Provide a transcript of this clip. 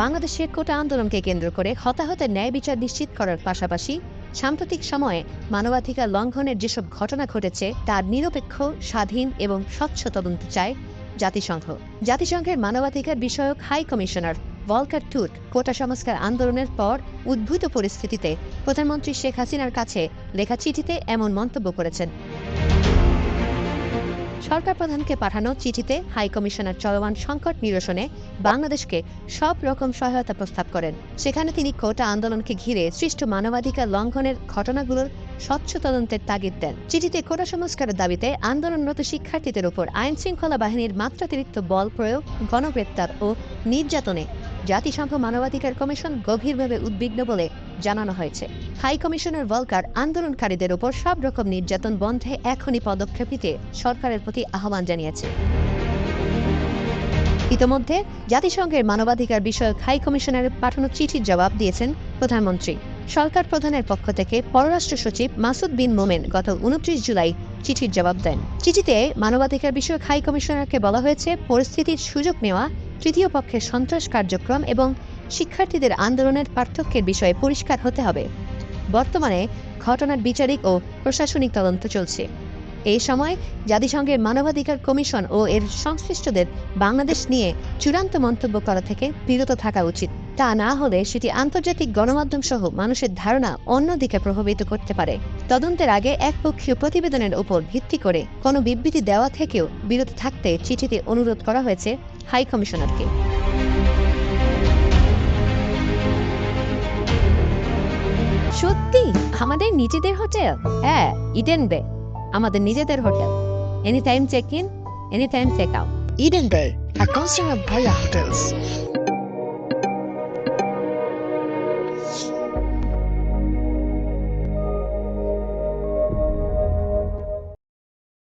বাংলাদেশের কোটা আন্দোলনকে কেন্দ্র করে হতাহতের ন্যায় বিচার নিশ্চিত করার পাশাপাশি সাম্প্রতিক সময়ে মানবাধিকার লঙ্ঘনের যেসব ঘটনা ঘটেছে, তার নিরপেক্ষ, স্বাধীন এবং স্বচ্ছ তদন্ত চায় জাতিসংঘ। জাতিসংঘের মানবাধিকার বিষয়ক হাই কমিশনার ভলকার টুট কোটা সংস্কার আন্দোলনের পর উদ্ভূত পরিস্থিতিতে প্রধানমন্ত্রী শেখ হাসিনার কাছে লেখা চিঠিতে এমন মন্তব্য করেছেন। সরকার প্রধানকে পাঠানো চিঠিতে হাই কমিশনার চলমান সংকট নিরসনে বাংলাদেশকে সব রকম সহায়তা প্রস্তাব করেন। সেখানে তিনি কোটা আন্দোলনকে ঘিরে সৃষ্ট মানবাধিকার লঙ্ঘনের ঘটনাগুলোর স্বচ্ছ তদন্তের তাগিদ দেন। চিঠিতে কোটা সংস্কারের দাবিতে আন্দোলনরত শিক্ষার্থীদের উপর আইন শৃঙ্খলা বাহিনীর মাত্রাতিরিক্ত বল প্রয়োগ, গণগ্রেপ্তার ও নির্যাতনে জাতিসংঘ মানবাধিকার কমিশন গভীরভাবে উদ্বিগ্ন বলে জানানো হয়েছে। হাই কমিশনার ভলকার আন্দোলনকারীদের উপর সব রকম নির্যাতন বন্ধে এখনই পদক্ষেপ নিতে সরকারের প্রতি আহ্বান জানিয়েছে। ইতোমধ্যে জাতিসংঘের মানবাধিকার বিষয়ক হাই কমিশনারের পাঠানো চিঠির জবাব দিয়েছেন প্রধানমন্ত্রী। সরকার প্রধানের পক্ষ থেকে পররাষ্ট্র সচিব মাসুদ বিন মোমেন গত উনত্রিশ জুলাই চিঠির জবাব দেন। চিঠিতে মানবাধিকার বিষয়ক হাই কমিশনারকে বলা হয়েছে, পরিস্থিতির সুযোগ নেওয়া, তৃতীয় পক্ষের সন্ত্রাস কার্যক্রম এবং শিক্ষার্থীদের আন্দোলনের পার্থক্যের বিষয়ে পরিষ্কার হতে হবে। বর্তমানে ঘটনার বিচারিক ও প্রশাসনিক তদন্ত চলছে। এই সময় জাতিসংঘের মানবাধিকার কমিশন ও এর সংশ্লিষ্টদের বাংলাদেশ নিয়ে চূড়ান্ত মন্তব্য করা থেকে বিরত থাকা উচিত। তা না হলে সেটি আন্তর্জাতিক গণমাধ্যম সহ মানুষের ধারণা অন্যদিকে প্রভাবিত করতে পারে। তদন্তের আগে একপক্ষীয় প্রতিবেদনের উপর ভিত্তি করে কোনো বিবৃতি দেওয়া থেকেও বিরত থাকতে চিঠিতে অনুরোধ করা হয়েছে হাই কমিশনারকে সত্যি? আমাদের নিজেদের হোটেল? হ্যাঁ ইডেন বে আমাদের নিজেদের hotel. Any time check in any time check out Eden Bay a a consumer ভয়া Hotels.